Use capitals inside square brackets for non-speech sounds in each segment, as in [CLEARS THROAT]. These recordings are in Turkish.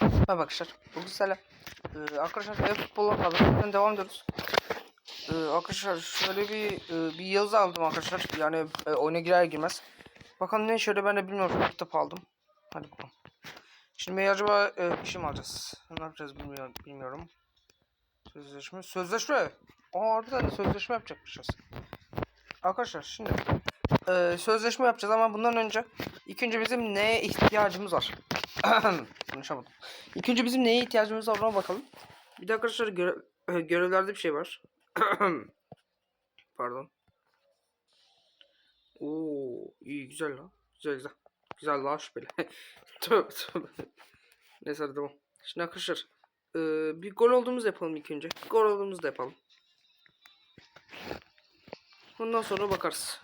Merhaba arkadaşlar. Bugün sizlerle e, arkadaşlar ev futbolu haberlerinden devam ediyoruz. E, arkadaşlar şöyle bir e, bir yazı aldım arkadaşlar. Yani e, oyuna girer girmez. Bakalım ne şöyle ben de bilmiyorum. Bir kitap aldım. Hadi bakalım. Şimdi acaba e, işim alacağız. Ne yapacağız bilmiyorum. bilmiyorum. Sözleşme. Sözleşme. Aa harbiden de sözleşme yapacakmışız. Arkadaşlar şimdi e, sözleşme yapacağız ama bundan önce ilk önce bizim neye ihtiyacımız var? [CLEARS THROAT] Konuşamadım. İlk bizim neye ihtiyacımız var ona bakalım. Bir de arkadaşlar göre e, görevlerde bir şey var. [CLEARS THROAT] Pardon. Oo iyi güzel lan. Güzel güzel. Güzel la şüpheli. [LAUGHS] tövbe tövbe. Neyse hadi devam. Şimdi arkadaşlar e, bir gol olduğumuzu yapalım ilk önce. Gol olduğumuzu da yapalım. Ondan sonra bakarız.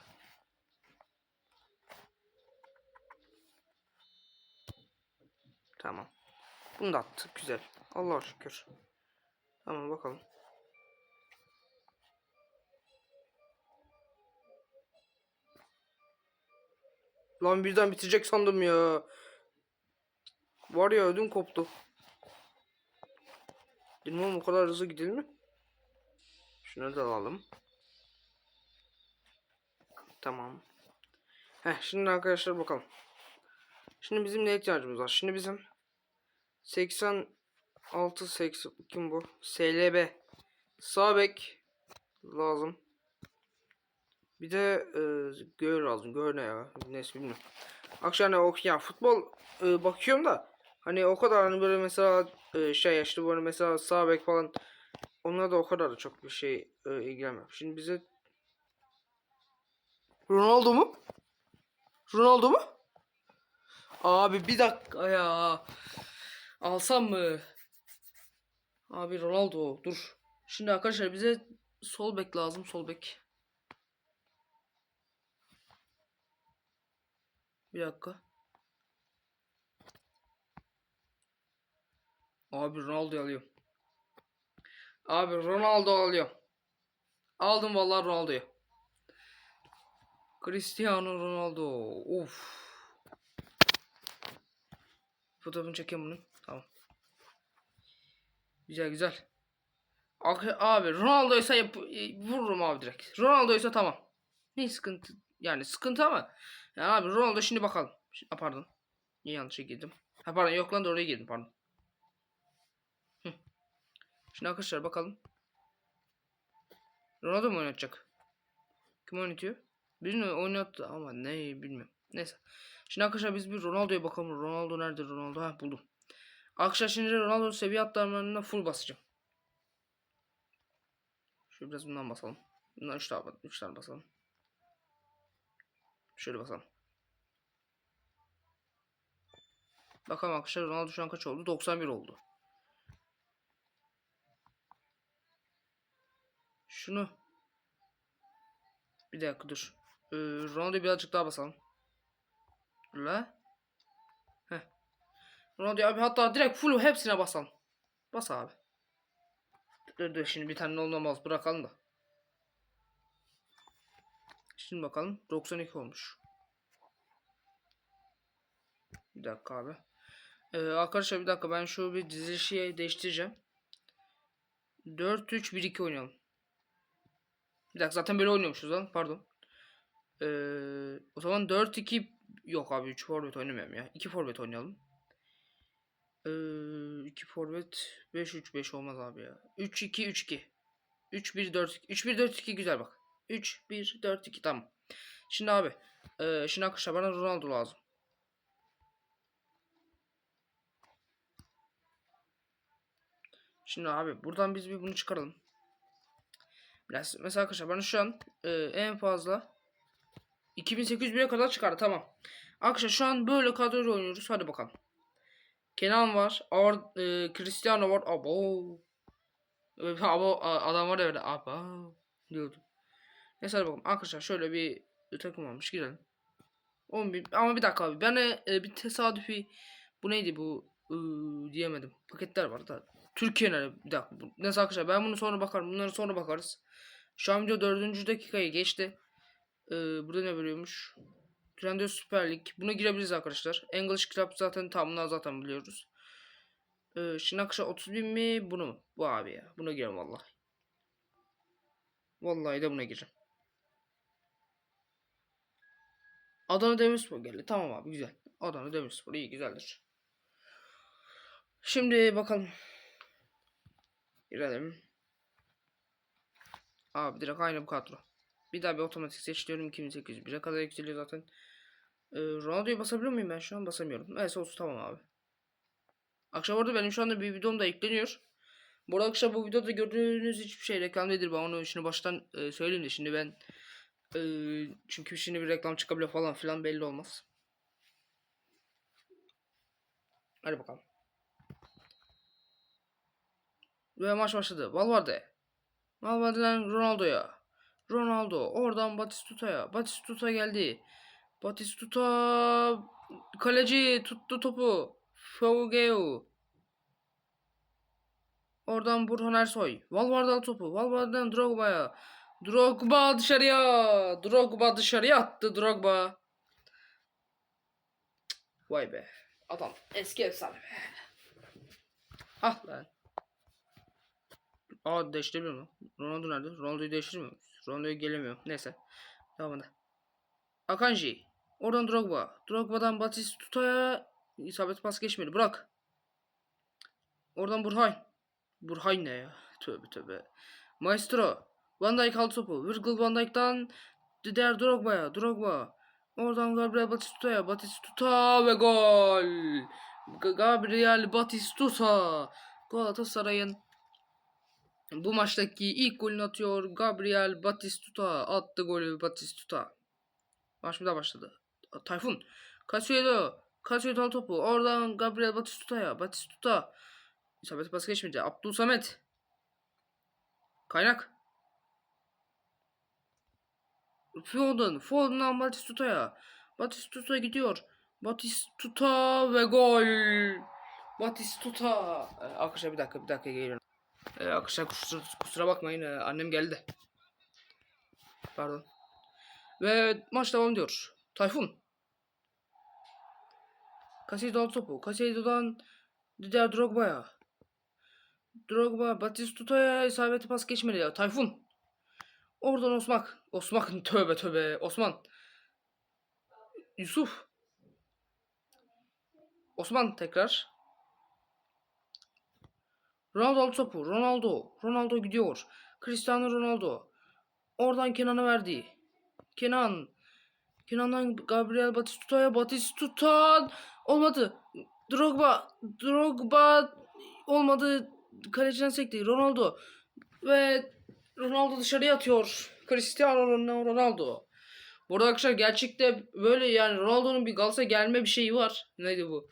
Tamam. Bunu da attık. Güzel. Allah'a şükür. Tamam bakalım. Lan birden bitecek sandım ya. Var ya ödüm koptu. Bilmem o kadar hızlı gidilir mi? Şunu da alalım. Tamam. Heh şimdi arkadaşlar bakalım. Şimdi bizim ne ihtiyacımız var? Şimdi bizim 86 80 kim bu? SLB. Sağ bek lazım. Bir de e, gör lazım. Gör ne ya? Neyse bilmiyorum. Akşam ne ok ya futbol e, bakıyorum da hani o kadar hani böyle mesela e, şey işte böyle mesela sağ bek falan onlara da o kadar da çok bir şey e, ilgilenmem. Şimdi bize Ronaldo mu? Ronaldo mu? Abi bir dakika ya. Alsam mı? Abi Ronaldo dur. Şimdi arkadaşlar bize sol bek lazım sol bek. Bir dakika. Abi Ronaldo alıyorum. Abi Ronaldo alıyorum. Aldım vallahi Ronaldo'yu. Cristiano Ronaldo. Uf. Fotoğrafını çekeyim bunun. Güzel güzel. Abi Ronaldo'ysa yap e, vururum abi direkt. Ronaldo'ysa tamam. Ne sıkıntı? Yani sıkıntı ama. Ya abi Ronaldo şimdi bakalım. Ha, pardon. Niye yanlışa girdim? Ha pardon yok lan doğruya girdim pardon. Şimdi arkadaşlar bakalım. Ronaldo mu oynatacak? Kim oynatıyor? Birini oynattı ama ne bilmiyorum. Neyse. Şimdi arkadaşlar biz bir Ronaldo'ya bakalım. Ronaldo nerede Ronaldo? Ha buldum. Şimdi Ronaldo seviye atlarlarına full basacağım. Şöyle biraz bundan basalım. Bundan 3 tane, 3 tane basalım. Şöyle basalım. Bakalım arkadaşlar Ronaldo şu an kaç oldu? 91 oldu. Şunu. Bir dakika dur. Ee, Ronaldo'yu birazcık daha basalım. La. Ronaldo abi hatta direkt full hepsine basalım. Bas abi. Dur dur şimdi bir tane olmaz bırakalım da. Şimdi bakalım 92 olmuş. Bir dakika abi. Ee, arkadaşlar bir dakika ben şu bir dizilişi değiştireceğim. 4-3-1-2 oynayalım. Bir dakika zaten böyle oynuyormuşuz lan pardon. Ee, o zaman 4-2 yok abi 3 forvet oynamıyorum ya. 2 forvet oynayalım. Ee, 2 forvet 5-3-5 olmaz abi ya. 3-2-3-2. 3-1-4-2. 3-1-4-2 güzel bak. 3-1-4-2 tamam. Şimdi abi. E, şimdi arkadaşlar bana Ronaldo lazım. Şimdi abi buradan biz bir bunu çıkaralım. Biraz, mesela arkadaşlar bana şu an e, en fazla 2801'e kadar çıkardı tamam. Arkadaşlar şu an böyle kadroyla oynuyoruz. Hadi bakalım. Kenan var. Ar e, Cristiano var. Abo. Abo adam var ya öyle. Abo. Diyordum. Neyse hadi bakalım. Arkadaşlar şöyle bir takım olmuş. Girelim. 11 ama bir dakika abi. Ben e, e, bir tesadüfi bu neydi bu ıı, diyemedim. Paketler var da. Türkiye nerede? Bir dakika. Neyse arkadaşlar ben bunu sonra bakarım. Bunları sonra bakarız. Şu an video 4. dakikayı geçti. Ee, burada ne veriyormuş? Trendyol Süper Lig. Buna girebiliriz arkadaşlar. English Club zaten tamamını zaten biliyoruz. Ee, şimdi akşam 30 bin mi bunu mu? Bu abi ya. Buna girelim vallahi. Vallahi de buna gireceğim. Adana Demirspor geldi. Tamam abi güzel. Adana Demirspor iyi güzeldir. Şimdi bakalım. Girelim. Abi direkt aynı bu kadro. Bir daha bir otomatik seç diyorum 2801'e kadar yükseliyor zaten. Ee, Ronaldo'yu basabiliyor muyum ben şu an basamıyorum. Evet olsun tamam abi. Akşam orada benim şu anda bir videom da yükleniyor. Bu arada akşam bu videoda gördüğünüz hiçbir şey reklam değildir. Ben onu şimdi baştan e, söyleyeyim de şimdi ben e, çünkü şimdi bir reklam çıkabilir falan filan belli olmaz. Hadi bakalım. Ve maç başladı. Valverde. Valverde'den Ronaldo'ya. Ronaldo oradan Batistuta'ya. Batistuta geldi. Batistuta kaleci tuttu topu. Fogeu. Oradan Burhan Ersoy. Valverde al topu. Valverde'den Drogba'ya. Drogba dışarıya. Drogba dışarıya attı Drogba. Vay be. Adam eski efsane be. Ah lan. Aa değiştiremiyor mu? Ronaldo nerede? Ronaldo'yu değiştirmiyor mu? Ronaldo'ya gelemiyor. Neyse. Devamında. Akanji. Oradan Drogba. Drogba'dan Batistuta'ya isabet pas geçmedi. Bırak. Oradan Burhay. Burhay ne ya? [LAUGHS] Tövbe tövbe. Maestro. Van Dijk aldı topu. Virgil van Dijk'tan Didier Drogba'ya. Drogba. Oradan Gabriel Batistuta'ya. Batistuta ve gol. Gabriel Batistuta. Galatasaray'ın bu maçtaki ilk golünü atıyor. Gabriel Batistuta attı golü Batistuta. Maç bir daha başladı. Tayfun. Casiero. Casiero al topu. Oradan Gabriel Batistuta'ya. Batistuta. İsabet pas geçmedi. Abdul Samet. Kaynak. Foden. Foden'dan Batistuta'ya. Batistuta gidiyor. Batistuta ve gol. Batistuta. Ee, arkadaşlar bir dakika bir dakika geliyorum. Ee, kusura, kusura bakmayın ee, annem geldi. Pardon. Ve maç devam ediyor. Tayfun. Aldı topu. Casado'dan Didier Drogba'ya. Drogba Batistuta'ya isabeti pas geçmedi ya. Tayfun. Oradan Osmak. Osmak [LAUGHS] tövbe tövbe. Osman. Yusuf. Osman tekrar. Ronaldo aldı topu. Ronaldo. Ronaldo gidiyor. Cristiano Ronaldo. Oradan Kenan'a verdi. Kenan. Kenan'dan Gabriel Batistuta'ya. Batistuta. Olmadı. Drogba. Drogba. Olmadı. Kaleciden sekti. Ronaldo. Ve Ronaldo dışarıya atıyor. Cristiano Ronaldo. Burada arkadaşlar gerçekte böyle yani Ronaldo'nun bir Galatasaray gelme bir şeyi var. Neydi bu?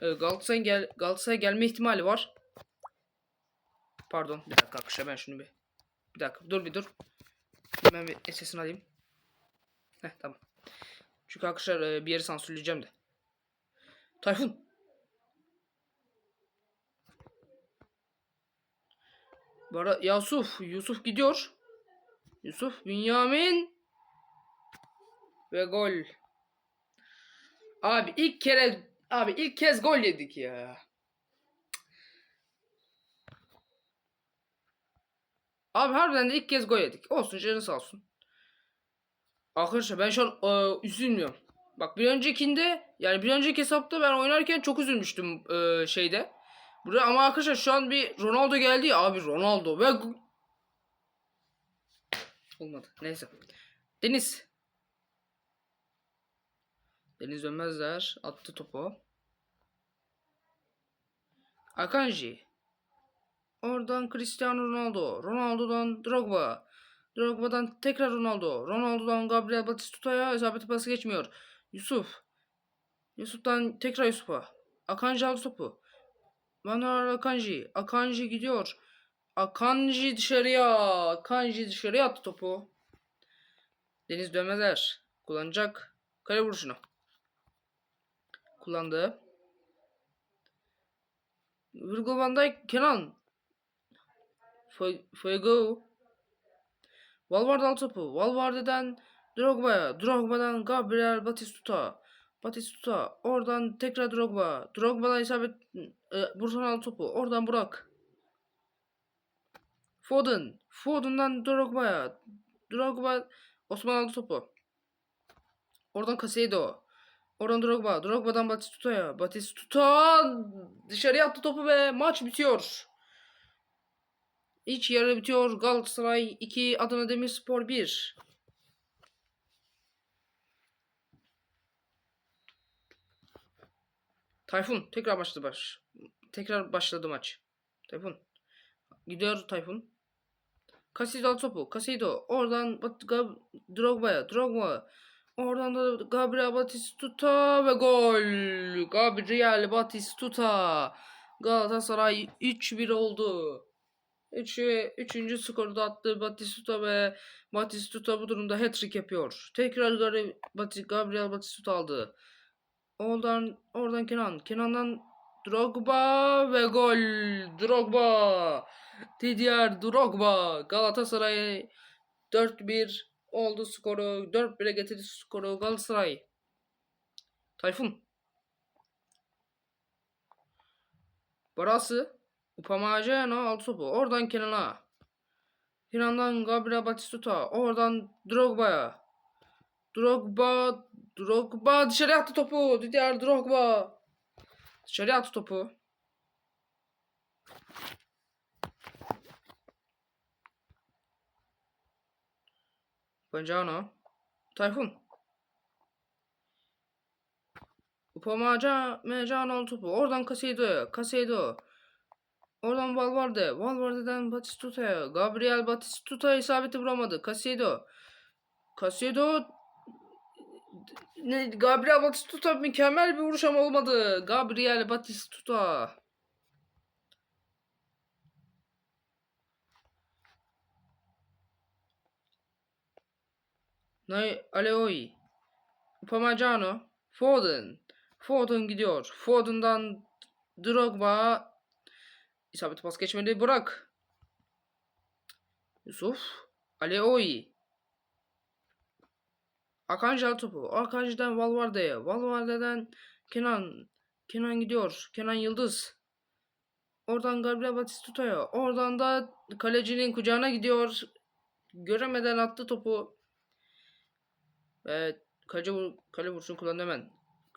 Ee, Galatasaray gel Galatasaray gelme ihtimali var. Pardon bir dakika arkadaşlar ben şunu bir bir dakika dur bir dur. Ben bir sesini alayım. Heh tamam. Çünkü arkadaşlar e, bir yeri sansürleyeceğim de. Tayfun. Bu arada Yusuf. Yusuf gidiyor. Yusuf. Bünyamin. Ve gol. Abi ilk kere abi ilk kez gol yedik ya. Abi harbiden de ilk kez gol yedik. Olsun canı sağ olsun. Arkadaşlar ben şu an e, üzülmüyorum. Bak bir öncekinde yani bir önceki hesapta ben oynarken çok üzülmüştüm e, şeyde. Buraya ama arkadaşlar şu an bir Ronaldo geldi ya abi Ronaldo ve olmadı. Neyse. Deniz. Deniz Dönmezler attı topu. Akanji. Oradan Cristiano Ronaldo. Ronaldo'dan Drogba. Drogba'dan tekrar Ronaldo. Ronaldo'dan Gabriel Batistuta'ya isabeti pası geçmiyor. Yusuf. Yusuf'tan tekrar Yusuf'a. Akanji aldı topu. Manuel Akanji. Akanji gidiyor. Akanji dışarıya. Akanji dışarıya attı topu. Deniz Dönmezer. Kullanacak. Kale vuruşunu. Kullandı. Virgil van Dijk. Kenan. Fue- Fuego. Valverde al topu. Valverde'den Drogba'ya. Drogba'dan Gabriel Batistuta. Batistuta. Oradan tekrar Drogba. Drogba'dan isabet e, Bursan topu. Oradan Burak. Foden. Foden'dan Drogba'ya. Drogba Osman aldı topu. Oradan Casado. Oradan Drogba. Drogba'dan Batistuta'ya. Batistuta dışarıya attı topu ve maç bitiyor. İlk yarı bitiyor. Galatasaray 2, Adana Demirspor 1. Tayfun tekrar başladı baş. Tekrar başladı maç. Tayfun. Gidiyor Tayfun. Casido al topu. Casido. Oradan Drogba'ya. Drogba. Oradan da Gabriel Batistuta ve gol. Gabriel Batistuta. Galatasaray 3-1 oldu. 3 üçüncü skoru da attı Batistuta ve Batistuta bu durumda hat-trick yapıyor. Tekrar Gari- Gabriel Batistuta aldı. Oradan oradan Kenan. Kenan'dan Drogba ve gol. Drogba. Didier Drogba. Galatasaray 4-1 oldu skoru. 4-1'e getirdi skoru Galatasaray. Tayfun. Burası Upamecano aldı topu. Oradan Kenan'a. Kenan'dan Gabriel Batistuta. Oradan Drogba'ya. Drogba. Drogba dışarı attı topu. Didier Drogba. Dışarı attı topu. Upamecano. Tayfun. Upamecano aldı topu. Oradan Casado. Casado. Oradan Valverde. Valverde'den Batistuta'ya. Gabriel Batistuta isabeti vuramadı. Casado. Casado ne, Gabriel Batistuta mükemmel bir vuruş ama olmadı. Gabriel Batistuta. Nay Aleoi. Upamecano. Foden. Foden gidiyor. Foden'dan Drogba İsabeti pas geçmedi. Bırak. Yusuf. Aleoi. Akanji topu. Akanji'den Valverde'ye. Valverde'den Kenan. Kenan gidiyor. Kenan Yıldız. Oradan Gabriel Batistuta'ya. Oradan da kalecinin kucağına gidiyor. Göremeden attı topu. Ve kaleci kale vuruşunu kullandı hemen.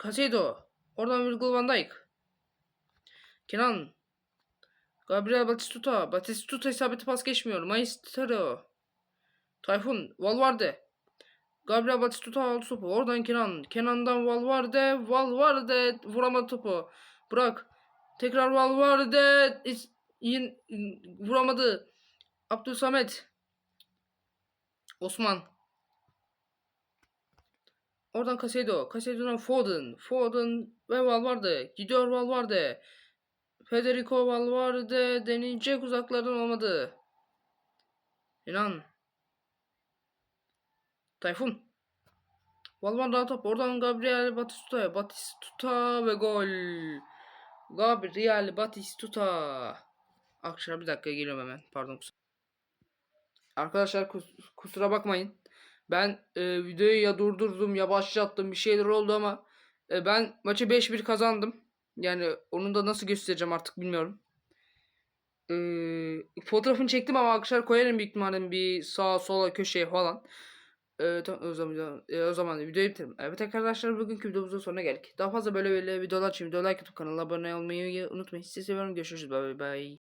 Casado. Oradan Virgil van Dijk. Kenan. Gabriel Batistuta. Batistuta isabeti pas geçmiyor. Maestro. Tayfun. Valverde. Gabriel Batistuta aldı topu. Oradan Kenan. Kenan'dan Valverde. Valverde vuramadı topu. Bırak. Tekrar Valverde. Yin- vuramadı. Abdülsamet. Osman. Oradan Casado. Casado'dan Foden. Foden ve Valverde. Gidiyor Valverde. Federico Valverde deneyecek uzaklardan olmadı. İnan. Tayfun. Valverde top. Oradan Gabriel Batistuta. Batistuta ve gol. Gabriel Batistuta. Arkadaşlar bir dakika geliyorum hemen. Pardon. Arkadaşlar kus- kusura bakmayın. Ben e, videoyu ya durdurdum ya başlattım bir şeyler oldu ama e, ben maçı 5-1 kazandım. Yani onu da nasıl göstereceğim artık bilmiyorum. Ee, fotoğrafını çektim ama arkadaşlar koyarım büyük ihtimalle bir sağa sola köşeye falan. Ee, tamam, o zaman, e, o zaman videoyu bitirelim. Evet arkadaşlar bugünkü videomuzun sonuna geldik. Daha fazla böyle böyle videolar için video like atıp kanala abone olmayı unutmayın. Sizi seviyorum. Görüşürüz. Bye bye.